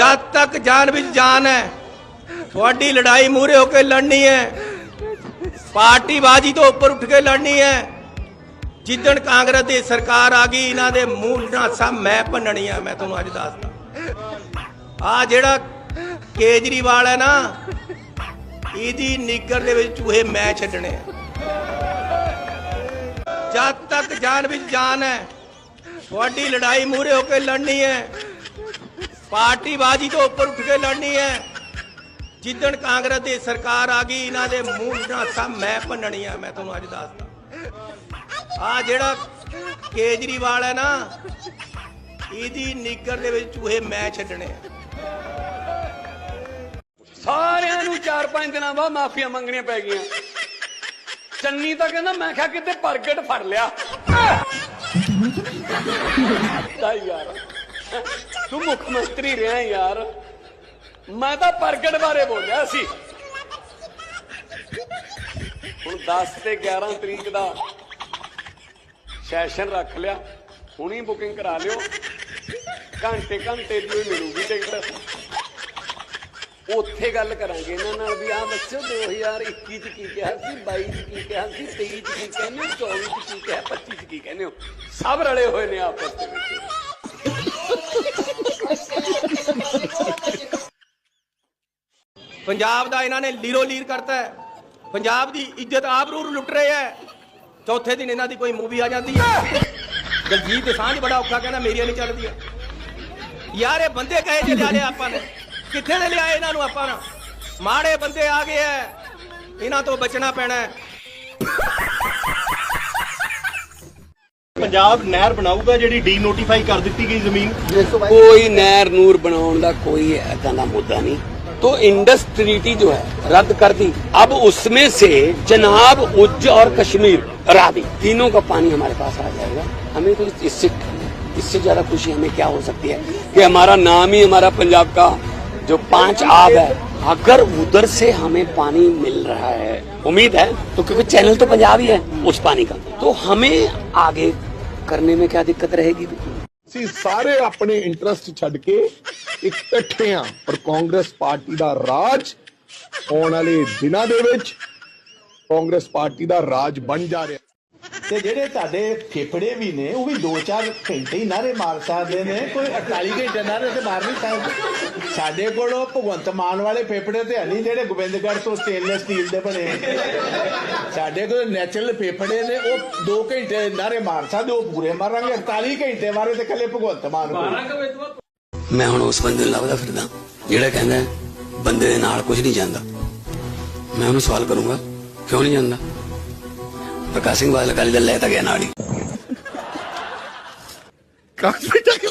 ਜਦ ਤੱਕ ਜਾਨ ਵਿੱਚ ਜਾਨ ਹੈ, ਤੁਹਾਡੀ ਲੜਾਈ ਮੂਰੇ ਹੋ ਕੇ ਲੜਨੀ ਹੈ ਪਾਰਟੀ ਬਾਜੀ ਤੋਂ ਉੱਪਰ ਉੱਠ ਕੇ ਲੜਨੀ ਹੈ। ਜਿੱਦਣ ਕਾਂਗਰਸ ਦੀ ਸਰਕਾਰ ਆ ਗਈ, ਇਹਨਾਂ ਦੇ ਮੂੰਹ ਨਾਲ ਮੈਂ ਭੰਨਣੀ ਆ, ਮੈਂ ਤੁਹਾਨੂੰ ਅੱਜ ਦੱਸਦਾ। ਆ ਜਿਹੜਾ ਕੇਜਰੀਵਾਲ ਹੈ ਨਾ, ਇਹਦੀ ਨਿੱਗਰ ਦੇ ਵਿੱਚ ਚੂਹੇ ਮੈਂ ਛੱਡਣੇ ਆ। ਜਦ ਤੱਕ ਜਾਨ ਵਿੱਚ ਜਾਨ ਹੈ, ਤੁਹਾਡੀ ਲੜਾਈ ਮੂਰੇ ਹੋ ਕੇ ਲੜਨੀ ਹੈ ਪਾਰਟੀ ਬਾਜੀ ਤੋਂ ਉੱਪਰ ਉੱਠ ਕੇ ਲੜਨੀ ਹੈ। ਜਿੱਦਣ ਕਾਂਗਰਸ ਦੀ ਸਰਕਾਰ ਆ ਗਈ ਇਹਨਾਂ ਦੇ ਮੂੰਹ ਨਾਲ ਸਭ ਮੈਂ ਭੰਨਣੀ ਆ ਮੈਂ ਤੁਹਾਨੂੰ ਅੱਜ ਦੱਸਦਾ। ਆ ਜਿਹੜਾ ਕੇਜਰੀਵਾਲ ਹੈ ਨਾ ਇਹਦੀ ਨਿੱਕਰ ਦੇ ਵਿੱਚ ਚੂਹੇ ਮੈਂ ਛੱਡਣੇ ਸਾਰਿਆਂ ਨੂੰ 4-5 ਦਿਨਾਂ ਬਾਅਦ ਮਾਫੀਆਂ ਮੰਗਣੀਆਂ ਪੈ ਗਈਆਂ। ਚੰਨੀ ਤਾਂ ਕਹਿੰਦਾ ਮੈਂ ਕਿਹਾ ਕਿਤੇ ਪ੍ਰਗਟ ਫੜ ਲਿਆ। ਤਾਂ ਯਾਰ। ਤੂੰ ਮੁੱਖ ਮੰਤਰੀ ਰਿਹਾ ਯਾਰ। ਮੈਂ ਤਾਂ ਪ੍ਰਗਟ ਬਾਰੇ ਬੋਲਿਆ ਸੀ। ਹੁਣ 10 ਤੇ 11 ਤਰੀਕ ਦਾ ਸੈਸ਼ਨ ਰੱਖ ਲਿਆ। ਹੁਣੀ ਬੁਕਿੰਗ ਕਰਾ ਲਿਓ। ਘੰਟੇ ਘੰਟੇ ਦੀ ਹੋਈ ਮਿਲੂਗੀ ਟਿਕਟ। ਉੱਥੇ ਗੱਲ ਕਰਾਂਗੇ ਇਹਨਾਂ ਨਾਲ ਵੀ। ਆਹ ਬੱਚੋ 2021 ਚ ਕੀ ਕਿਹਾ ਸੀ 22 ਚ ਕੀ ਕਿਹਾ ਸੀ 23 ਚ ਕੀ ਕਹਿੰਦੇ ਹੋ 24 ਚ ਕੀ ਕਿਹਾ 25 ਚ ਕੀ ਕਹਿੰਦੇ ਹੋ। ਸਭ ਰਲੇ ਹੋਏ ਨੇ ਆਪਸ ਵਿੱਚ। ਪੰਜਾਬ ਦਾ ਇਹਨਾਂ ਨੇ ਲੀਰੋ ਲੀਰ ਕਰਤਾ ਹੈ। ਪੰਜਾਬ ਦੀ ਇੱਜ਼ਤ ਆਬਰੂ ਲੁੱਟ ਰਹੇ ਹੈ। ਚੌਥੇ ਦਿਨ ਇਹਨਾਂ ਦੀ ਕੋਈ ਮੂਵੀ ਆ ਜਾਂਦੀ ਹੈ। ਦਲਜੀਤ ਦਸਾਂਝ ਬੜਾ ਔਖਾ ਕਹਿੰਦਾ ਮੇਰੀਆਂ ਨਹੀਂ ਚੱਲਦੀਆਂ। ਯਾਰ ਇਹ ਬੰਦੇ ਕਹੇ ਜੇ ਲਿਆ ਆਪਾਂ ਨੇ। ਕਿੱਥੇ ਦੇ ਲਿਆਏ ਇਹਨਾਂ ਨੂੰ ਆਪਾਂ ਮਾੜੇ ਬੰਦੇ ਆ ਗਏ ਐ ਇਹਨਾਂ ਤੋਂ ਬਚਣਾ ਪੈਣਾ ਪੰਜਾਬ ਨਹਿਰ ਬਣਾਊਗਾ ਜਿਹੜੀ ਡੀ ਨੋਟੀਫਾਈ ਕਰ ਦਿੱਤੀ ਗਈ ਜ਼ਮੀਨ? ਕੋਈ ਨਹਿਰ ਨੂਰ ਬਣਾਉਣ ਦਾ ਕੋਈ ਇਦਾਂ ਦਾ ਮੁੱਦਾ ਨਹੀਂ। तो इंडस ट्रीटी जो है, रद्द कर दी। अब उसमें से चनाब उज्ज और कश्मीर, रावी, तीनों का पानी हमारे पास आ जाएगा। हमें तो इससे इससे ज़्यादा खुशी हमें क्या हो सकती है कि हमारा नाम ही, हमारा पंजाब का जो पाँच आब है, अगर उधर से हमें पानी मिल रहा है, उम्मीद है तो क्योंकि चैनल तो पंजाब ही है उस पानी का तो हमें आगे करने में क्या दिक्कत रहेगी? सारे अपने इंटरेस्ट छड़ के ਇਕੱਠੇ ਆ ਪਰ ਕਾਂਗਰਸ ਪਾਰਟੀ ਦਾ ਰਾਜ ਆਉਣ ਵਾਲੇ ਦਿਨਾਂ ਦੇ ਵਿੱਚ ਕਾਂਗਰਸ ਪਾਰਟੀ ਦਾ ਰਾਜ ਬਣ ਜਾ ਰਿਹਾ। ਤੇ ਜਿਹੜੇ ਤੁਹਾਡੇ ਫੇਫੜੇ ਵੀ ਨੇ ਉਹ ਵੀ 2-4 ਘੰਟੇ ਹੀ ਨਾਰੇ ਮਾਰ ਸਕਦੇ ਨੇ। ਕੋਈ 48 ਘੰਟੇ ਨਾਰੇ ਤੇ ਮਾਰ ਨਹੀਂ ਸਕਦੇ। ਸਾਡੇ ਕੋਲ ਭਗਵੰਤ ਮਾਨ ਵਾਲੇ ਫੇਫੜੇ ਤੇ ਨਹੀਂ ਜਿਹੜੇ ਗੋਬਿੰਦਗੜ੍ਹ ਤੋਂ ਸਟੇਨਲੈਸ ਸਟੀਲ ਦੇ ਬਣੇ। ਸਾਡੇ ਕੋਲ ਨੈਚੁਰਲ ਫੇਫੜੇ ਨੇ ਉਹ 2 ਘੰਟੇ ਨਾਰੇ ਮਾਰ ਸਕਦੇ ਉਹ ਪੂਰੇ ਮਾਰਾਂਗੇ। 48 ਘੰਟੇ ਮਾਰੇ ਤੇ ਕੱਲੇ ਭਗਵੰਤ ਮਾਨ ਕੋਲ। ਮੈਂ ਹੁਣ ਉਸ ਬੰਦੇ ਨੂੰ ਲੱਭਦਾ ਫਿਰਦਾ। ਜਿਹੜਾ ਕਹਿੰਦਾ ਬੰਦੇ ਦੇ ਨਾਲ ਕੁਝ ਨਹੀਂ ਜਾਂਦਾ। ਮੈਂ ਉਹਨੂੰ ਸਵਾਲ ਕਰੂੰਗਾ, ਕਿਉਂ ਨਹੀਂ ਜਾਂਦਾ? ਪ੍ਰਕਾਸ਼ ਸਿੰਘ ਬਾਦਲ ਅਕਾਲੀ ਦਲ ਲੈ ਤਾਂ ਗਿਆ ਨਾਲ ਹੀ। ਕਾਫੀ ਟੱਕ